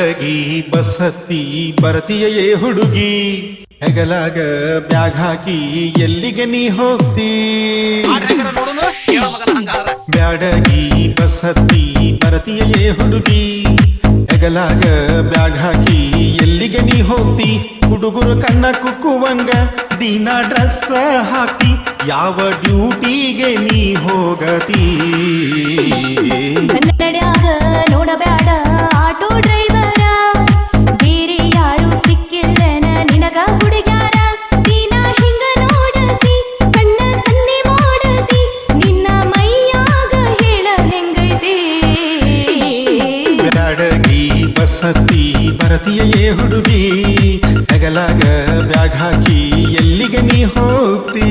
Byadgi bus ಹತ್ತಿ ಬರತಿಯೇ ಹುಡುಗಿ. ಹೆಗಲಾಗ bag ಹಾಕಿ ಎಲ್ಲಿಗೆ ನೀ ಹೋಗ್ತಿ? ಬ್ಯಾಡಗಿ ಬಸ್ ಹತ್ತಿ ಬರತಿಯೇ ಹುಡುಗಿ. ಹೆಗಲಾಗ ಬ್ಯಾಗ್ ಹಾಕಿ ಎಲ್ಲಿಗೆ ನೀ ಹೋಗ್ತಿ? ಹುಡುಗರು ಕಣ್ಣ ಕುಕ್ಕುವಂಗ ದಿನ ಡ್ರೆಸ್ ಹಾಕಿ. ಯಾವ ಡ್ಯೂಟಿಗೆ ನೀ ಹೋಗತಿ? ಬರತಿಯೇ ಹುಡುಗಿ ಹಗಲಾಗ ಬ್ಯಾಗ್ ಹಾಕಿ ಎಲ್ಲಿಗೆ ನೀ ಹೋಗ್ತಿ?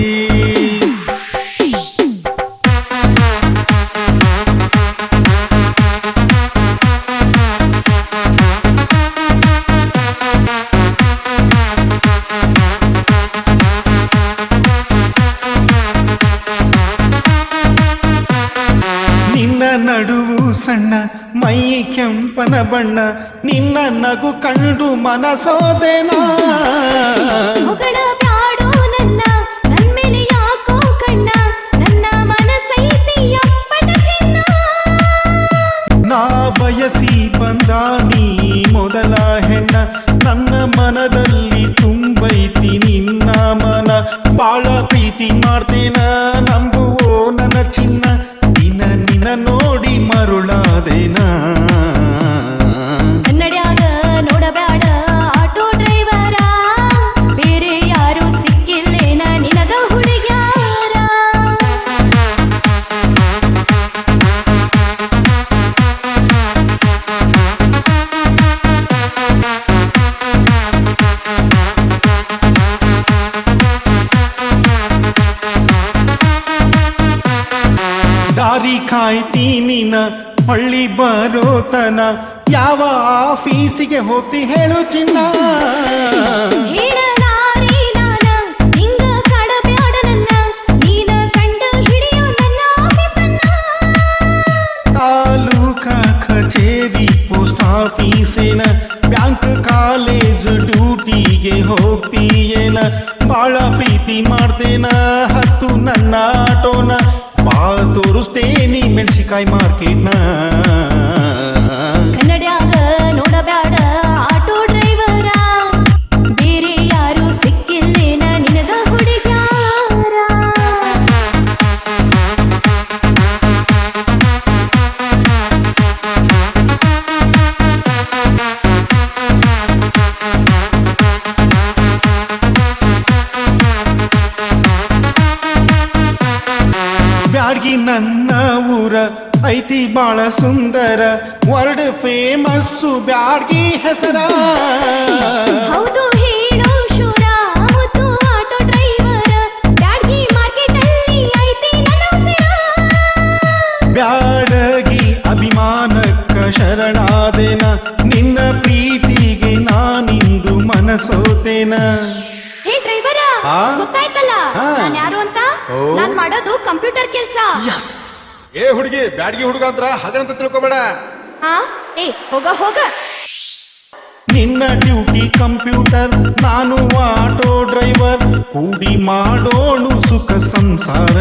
ಸಣ್ಣ ಮೈ ಕೆಂಪನ ಬಣ್ಣ ನಿನ್ನ ನಗು ಕಂಡು ಮನಸೋದೆನಾ? ಬಯಸಿ ಬಂದ ನೀ ಮೊದಲ ಹೆಣ್ಣ ನನ್ನ ಮನದಲ್ಲಿ ತುಂಬೈತಿ ನಿನ್ನ ಮನ. ಬಾಳ ಪ್ರೀತಿ ಮಾಡ್ತೇನ ನಂಬುವೋ ಕಾಯ್ತೀನಿನ ಹಳ್ಳಿ ಬರೋತನ ಯಾವ ಆಫೀಸಿಗೆ ಹೋಗ್ತಿ ಹೇಳು ಚಿನ್ನ. ತಾಲೂಕಾ ನಾನ ನೀನ ಕಚೇರಿ ಪೋಸ್ಟ್ ಆಫೀಸಿನ ಬ್ಯಾಂಕ್ ಕಾಲೇಜ್ ಡ್ಯೂಟಿಗೆ ಹೋಗ್ತೀಯೇನ? ಬಾಳ ಪ್ರೀತಿ ಮಾಡ್ತೇನ ಹತ್ತು ನನ್ನ ಆಟೋನ. nu-ți nimeni și că ai marchina ಊರ ಐತಿ ಬಾಳ ಸುಂದರ ವರ್ಲ್ಡ್ ಫೇಮಸ್ಸು ಬ್ಯಾಡ್ಗಿ ಹೆಸರ. ಹೌದು ಹೇಳೋ ಶೂರ ಮುತ್ತು ಆಟೋ ಡ್ರೈವರ ಬ್ಯಾಡ್ಗಿ ಮಾರ್ಕೆಟ್ ಅಲ್ಲಿ ಐತಿ ನನ್ನ ಉಸಿರ. ಬ್ಯಾಡಗಿ ಅಭಿಮಾನಕ್ಕ ಶರಣಾದೇನ ನಿನ್ನ ಪ್ರೀತಿಗೆ ನಾನಿಂದು ಮನಸೋತೇನ. ಹೇ ಡ್ರೈವರ ಆ? ಗೊತ್ತಾಯ್ತಲ್ಲ? ಆ. ನಾನ್ ಯಾರು ಅಂತ? ನಾನು ನಾನ್ ಮಾಡೋದು ಕಂಪ್ಯೂಟರ್ ಕೆಲ್ಸ. ಏ ಹುಡುಗಿ ಬ್ಯಾಡ್ಗಿ ಹುಡುಗ ಅಂದ್ರ ಹಗರಂತ ತಿಳ್ಕೊಬೇಡ. ಹಾ? ಏ ಹೋಗ ಹೋಗ. ನಿನ್ನ ಡ್ಯೂಟಿ ಕಂಪ್ಯೂಟರ್ ನಾನು ಆಟೋ ಡ್ರೈವರ್ ಕೂಡಿ ಮಾಡೋಣು ಸುಖ ಸಂಸಾರ.